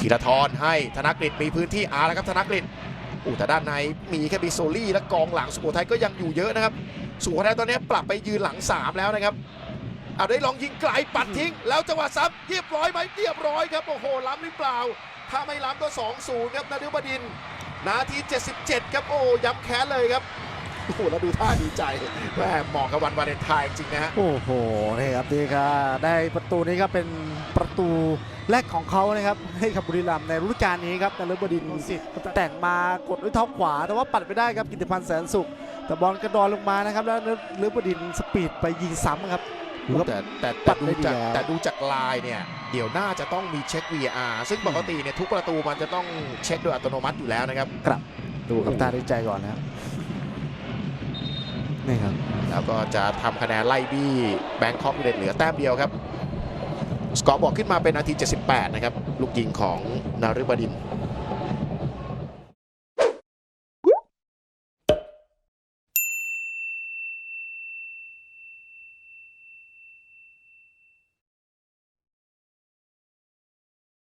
ธีรทรให้ธนกฤษมีพื้นที่อาร์แล้วครับธนกฤษอู้แต่ด้านในมีแค่บิโซลี่และกองหลังสุโขทัยก็ยังอยู่เยอะนะครับสุโขทัยตอนนี้ปรับไปยืนหลัง 3 แล้วนะครับเอาได้ลองยิงไกลปัดทิ้ง แล้วจังหวะซ้ำเรียบร้อยไหมเรียบร้อยครับโอ้โหล้ำหรือเปล่า ถ้าไม่ล้ำก็2-0ครับนาดิบดินทร์นาที 77 ครับโอ้ย้ำแค้นเลยครับ โอ้โหแล้วดูท่าดีใจแม่เหมาะกับวันวาเลนไทน์จริงนะฮะ โอ้โหนี่ครับดีครับได้ประตูนี้ก็เป็นประตูแรกของเขานะครับให้กับบุรีรัมย์ในฤดูกาลนี้ครับนฤบดินทร์แต่งมากดด้วยเท้าขวา แต่ว่าปัดไปได้ครับกิติพันธ์แสนสุข แต่บอลกระดอนลงมานะครับ แล้วนฤบดินทร์สปีดไปยิงซ้ำครับดูครับแต่แต่ปัแต่ดดูได้ดีจากแล้ว แต่ดูจากลายเนี่ย เดี๋ยวน่าจะต้องมีเช็ค VAR ซึ่งปกติเนี่ยทุกประตูมันจะต้องเช็คโดยอัตโนมัติอยู่แล้วนะครับ ดูครับตาได้ใจก่อนนะครับ นี่ครับแล้วก็จะทำคะแนนไล่บี้แบงคอกยูเนเต็ดเหลือแต้มเดียวครับ สกอร์บอกขึ้นมาเป็นนาที 78 นะครับ ลูกยิงของนาริบดิน